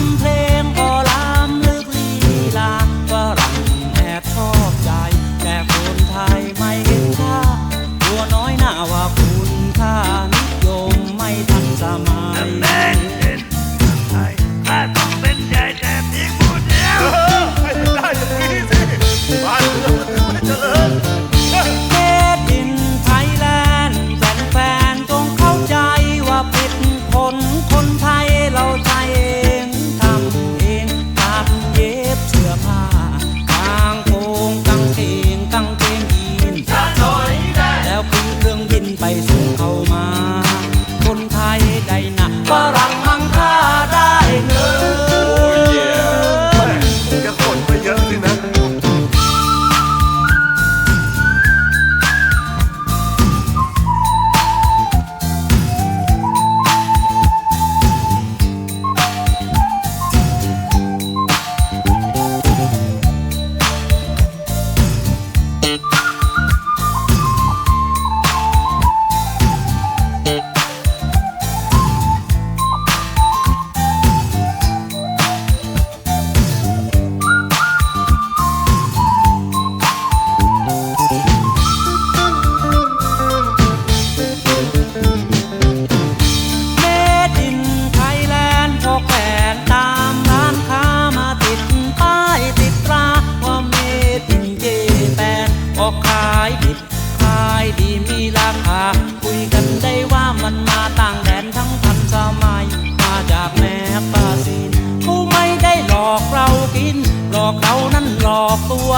ำเพลงก็ลาลึกลีลาฝรั่งแอบชอบใจ แต่คนไทยไม่ค่าตัวน้อยหน้าว่าคุณค่านิยมไม่ทันสมัย países. อกเขานั้นหลอกตัว